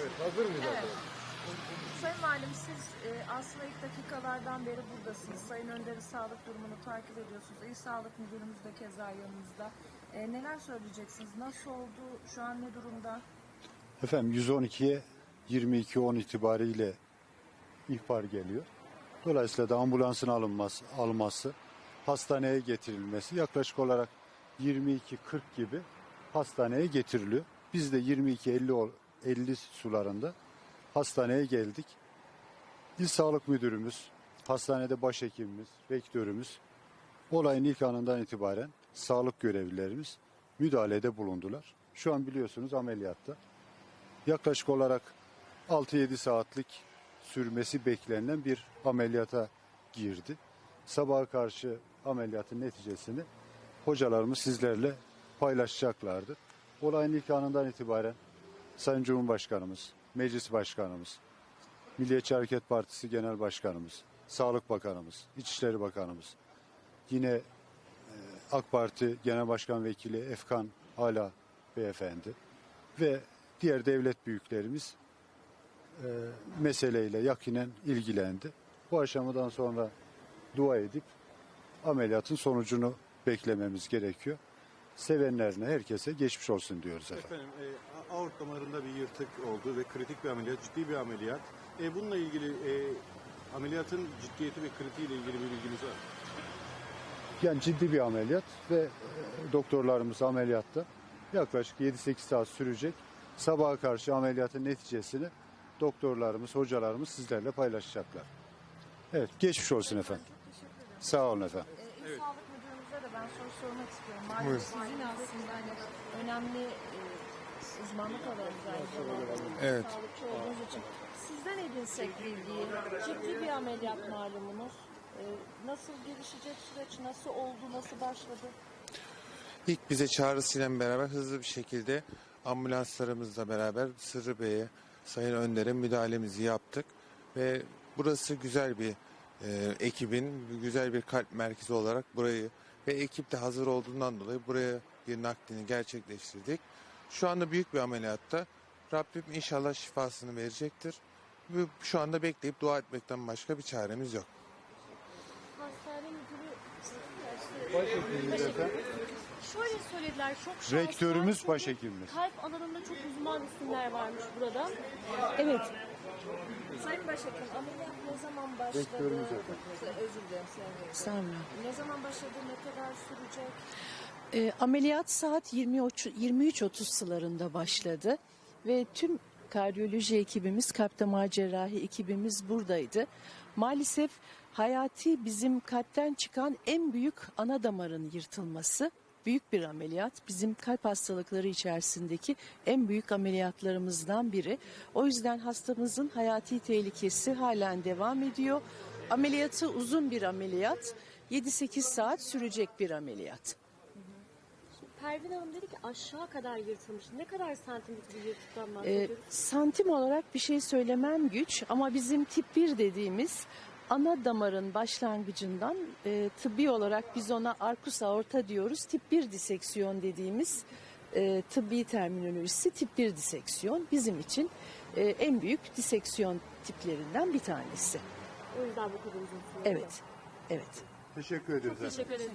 Evet, hazır mıyız Evet. arkadaşlar? Sayın Valim siz e, aslında ilk dakikalardan beri buradasınız. Sayın Önder'in sağlık durumunu takip ediyorsunuz. İl Sağlık Müdürümüz de keza yanınızda. E, neler söyleyeceksiniz? Nasıl oldu? Şu an ne durumda? Efendim 112'ye 22.10 itibariyle ihbar geliyor. Dolayısıyla da ambulansın alınması, alması, hastaneye getirilmesi yaklaşık olarak 22.40 gibi hastaneye getiriliyor. Biz de 22.50 ol- 50 sularında hastaneye geldik. İl Sağlık Müdürümüz, hastanede başhekimimiz, rektörümüz olayın ilk anından itibaren sağlık görevlilerimiz müdahalede bulundular. Şu an biliyorsunuz ameliyatta yaklaşık olarak 6-7 saatlik sürmesi beklenen bir ameliyata girdi. Sabaha karşı ameliyatın neticesini hocalarımız sizlerle paylaşacaklardır. Olayın ilk anından itibaren Sayın Cumhurbaşkanımız, Meclis Başkanımız, Milliyetçi Hareket Partisi Genel Başkanımız, Sağlık Bakanımız, İçişleri Bakanımız, yine e, AK Parti Genel Başkan Vekili Efkan Hala Beyefendi ve diğer devlet büyüklerimiz e, meseleyle yakinen ilgilendi. Bu aşamadan sonra dua edip ameliyatın sonucunu beklememiz gerekiyor. Sevenlerine herkese geçmiş olsun diyoruz efendim. Efendim, e, aort damarında bir yırtık oldu ve kritik bir ameliyat, ciddi bir ameliyat. E, bununla ilgili e, ameliyatın ciddiyeti ve kritiğiyle ilgili bir bilginiz var mı? Yani ciddi bir ameliyat ve e, doktorlarımız ameliyatta yaklaşık 7-8 saat sürecek. Sabaha karşı ameliyatın neticesini doktorlarımız, hocalarımız sizlerle paylaşacaklar. Evet, geçmiş olsun efendim. Çok teşekkür ederim. Sağ olun efendim. E, De ben soru sormak istiyorum. Malum sizin aslında hani önemli e, uzmanlık alanınız aynı zamanda. Evet. Sağlıkçı olduğunuz için. Sizden edinsek bilgiyi. Ciddi bir ameliyat malumunuz. E, nasıl gelişecek süreç? Nasıl oldu? Nasıl başladı? İlk bize çağrısıyla beraber hızlı bir şekilde ambulanslarımızla beraber Sırrı Bey'e, Sayın Önder'e müdahalemizi yaptık. Ve burası güzel bir e, ekibin, güzel bir kalp merkezi olarak burayı ve ekip de hazır olduğundan dolayı buraya bir naklini gerçekleştirdik. Şu anda büyük bir ameliyatta Rabbim inşallah şifasını verecektir. Ve şu anda bekleyip dua etmekten başka bir çaremiz yok. Hastane müdürü. Şöyle söylediler çok şanslı. Rektörümüz, başhekimimiz. Kalp alanında çok uzman isimler varmış burada. Evet. Sayın Başhekim ameliyat ne zaman başladı? Özür dilerim Sayın. Estağfurullah. Ne zaman başladı? Ne kadar sürecek? E, ameliyat saat 20 23.30 sıralarında başladı ve tüm kardiyoloji ekibimiz, kalp damar cerrahi ekibimiz buradaydı. Maalesef hayati bizim kalpten çıkan en büyük ana damarın yırtılması büyük bir ameliyat. Bizim kalp hastalıkları içerisindeki en büyük ameliyatlarımızdan biri. O yüzden hastamızın hayati tehlikesi halen devam ediyor. Ameliyatı uzun bir ameliyat. 7-8 saat sürecek bir ameliyat. Pervin Hanım dedi ki aşağı kadar yırtılmış. Ne kadar santimlik bir yırtıktan Ee, bahsediyoruz? santim olarak bir şey söylemem güç ama bizim tip 1 dediğimiz ana damarın başlangıcından e, tıbbi olarak biz ona arkus aorta diyoruz. Tip 1 diseksiyon dediğimiz e, tıbbi terminolojisi tip 1 diseksiyon bizim için e, en büyük diseksiyon tiplerinden bir tanesi. o yüzden bu kadar uzun. Evet, evet. Teşekkür ediyoruz efendim. Teşekkür ederim.